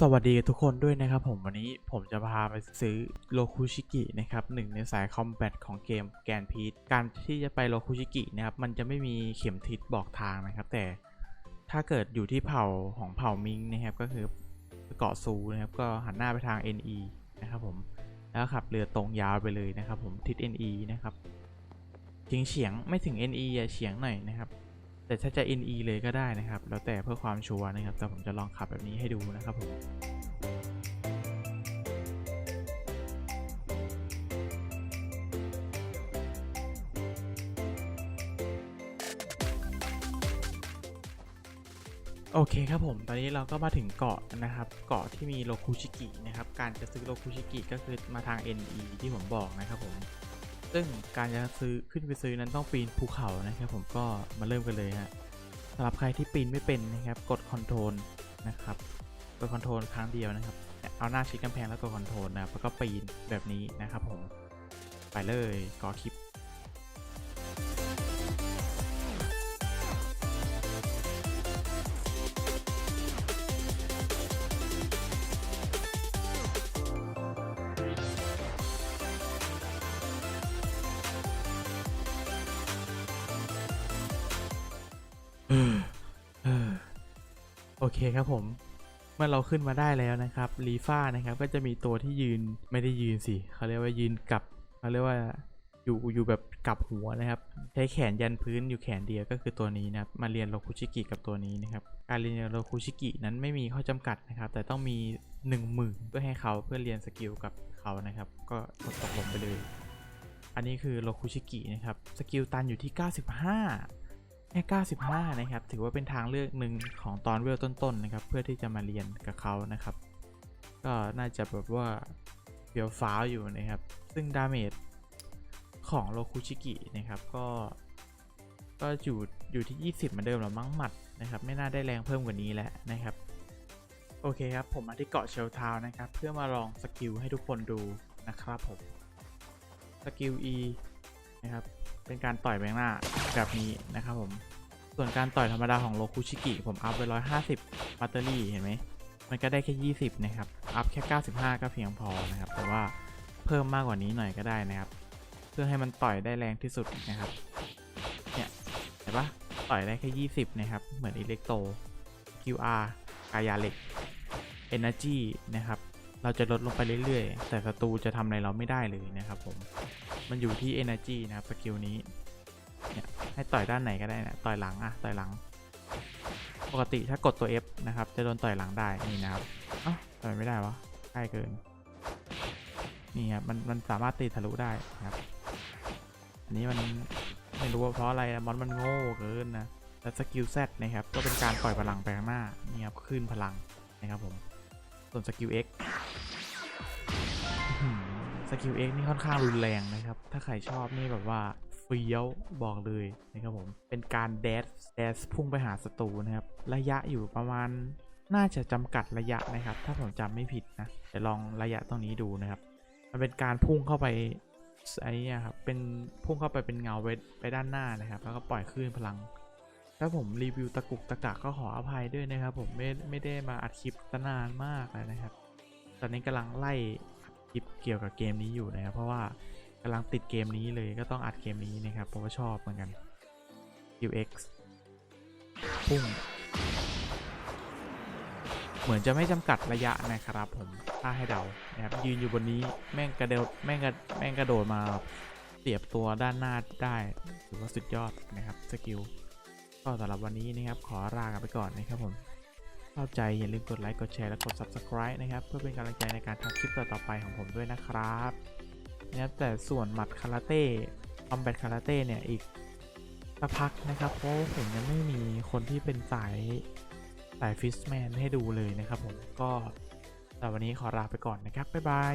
สวัสดีทุกคนด้วยนะครับผมวันนี้ผมจะพาไปซื้อโลคุชิกินะครับหนึ่งในสายคอมแบทของเกมแกนพีทการที่จะไปโลคุชิกินะครับมันจะไม่มีเข็มทิศบอกทางนะครับ แต่ถ้าเกิดอยู่ที่เผ่าของเผ่ามิงนะครับก็คือเกาะซูนะครับก็หันหน้าไปทาง NE นะครับผมแล้วขับเรือตรงยาวไปเลยนะครับผมทิศ NE นะครับถึงเฉียงไม่ถึง NE อย่าเฉียงหน่อยนะครับ แต่ถ้าจะ NE เลยก็ได้นะครับ แล้วแต่เพื่อความชัวร์นะครับ แต่ผมจะลองขับแบบนี้ให้ดูนะครับผมโอเคครับผม ตอนนี้เราก็มาถึงเกาะนะครับ เกาะที่มีโลคุชิกินะครับ การจะซื้อโลคุชิกิก็คือมาทาง NE ที่ผมบอกนะครับผม ซึ่งการจะซื้อขึ้นไปซื้อนั้นต้องปีนภูเขานะครับ ผมก็มาเริ่มกันเลยฮะสำหรับใครที่ปีนไม่เป็นนะครับ กดคอนโทรลนะครับกดคอนโทรลครั้งเดียวนะครับ เอาหน้าชิดกำแพงแล้วกดคอนโทรลนะครับแล้วก็ปีนแบบนี้นะครับผมไปเลยกอคลิป โอเคครับผม เมื่อเราขึ้นมาได้แล้วนะครับลีฟ้านะครับก็จะมีตัวที่ยืนไม่ได้ยืนสิเขาเรียกว่ายืนกลับเขาเรียกว่าอยู่อยู่แบบกลับหัวนะครับ ใช้แขนยันพื้นอยู่แขนเดียวก็คือตัวนี้นะครับมาเรียนโลคุชิกิกับตัวนี้นะครับการเรียนโลคุชิกินั้นไม่มีข้อจำกัดนะครับ แต่ต้องมี 1 0,000เพื่อให้เขาเพื่อเรียนสกิลกับเขานะครับ ก็กดตกลงไปเลย อันนี้คือโลคุชิกินะครับสกิลตันอยู่ที่ 95 แค่ 95 นะครับ ถือว่าเป็นทางเลือกหนึ่งของตอนเวลต้นๆนะครับ เพื่อที่จะมาเรียนกับเขานะครับ ก็น่าจะแบบว่าเฟียวฟ้าวอยู่นะครับ ซึ่งดาเมจของโลคุชิกินะครับ ก็ก็อยู่อยู่ที่ 20 เหมือนเดิมหรอมั้งหมัดนะครับ ไม่น่าได้แรงเพิ่มกว่านี้แล้วนะครับ โอเคครับ ผมมาที่เกาะเชลทาวน์นะครับ เพื่อมาลองสกิลให้ทุกคนดูนะครับผม สกิล E นะครับ เป็นการต่อยแบงหน้าแบบนี้นะครับผม ส่วนการต่อยธรรมดาของโลคุชิกิผมอัพไป 150บัตเตอรี่เห็นไหม มันก็ได้แค่ 20 นะครับ อัพแค่ 95 ก็เพียงพอนะครับ แต่ว่าเพิ่มมากกว่านี้หน่อยก็ได้นะครับ เพื่อให้มันต่อยได้แรงที่สุดนะครับ เนี่ยเห็นปะต่อยได้แค่ 20 นะครับ เหมือนอิเล็กโต QR กายาเหล็ก Energy นะครับ เราจะลดลงไปเรื่อยๆ แต่ศัตรูจะทำอะไรเราไม่ได้เลยนะครับผม มันอยู่ที่ energy นะครับสกิลนี้เนี่ยให้ต่อยด้านไหนก็ได้นะต่อยหลังอะต่อยหลัง ปกติถ้ากดตัว F นะครับ จะโดนต่อยหลังได้นี่นะครับเอ้าต่อยไม่ได้วะใกล้เกินนี่ครับมันมันสามารถตีทะลุได้นะครับ อันนี้มันไม่รู้ว่าเพราะอะไรมอนมันโง่เกินนะแล้วสกิล Z นะครับ ก็เป็นการปล่อยพลังไปข้างหน้านี่ครับขึ้นพลังนะครับผม ส่วนสกิล X สกิล X นี่ค่อนข้างรุนแรงนะครับ ถ้าใครชอบนี่แบบว่าเฟี้ยวบอกเลยนะครับผม เป็นการแดสแดสพุ่งไปหาศัตรูนะครับ ระยะอยู่ประมาณน่าจะจำกัดระยะนะครับ ถ้าผมจำไม่ผิดนะเดี๋ยวลองระยะตรงนี้ดูนะครับ มันเป็นการพุ่งเข้าไปไอ้นี่ครับ เป็นพุ่งเข้าไปเป็นเงาไปไปด้านหน้านะครับ แล้วก็ปล่อยคลื่นพลัง ถ้าผมรีวิวตะกุกตะกักก็ขออภัยด้วยนะครับ ผมไม่ไม่ได้มาอัดคลิปตนานมากเลยนะครับ ตอนนี้กำลังไล่ คลิปเกี่ยวกับเกมนี้อยู่นะครับ เพราะว่ากำลังติดเกมนี้เลยก็ต้องอัดเกมนี้นะครับ เพราะว่าชอบเหมือนกัน UX พุ่ง เหมือนจะไม่จำกัดระยะนะครับผม ถ้าให้เดานะครับยืนอยู่บนนี้แม่งกระโดดแม่งกระแม่งกระโดดมาเสียบตัวด้านหน้าได้ถือว่าสุดยอดนะครับสกิลก็สำหรับวันนี้นะครับขอลากันไปก่อนนะครับผม ชอบใจอย่าลืมกดไลค์ กดแชร์ และกด Subscribe นะครับ เพื่อเป็นกำลังใจในการทำคลิปต่อๆไปของผมด้วยนะครับนะครับแต่ส่วนหมัดคาราเต้คอมแบทคาราเต้เนี่ยอีกสักพักนะครับ เพราะว่าผมยังไม่มีคนที่เป็นสายสายฟิสแมนให้ดูเลยนะครับผมก็แต่วันนี้ขอลาไปก่อนนะครับ บ๊ายบาย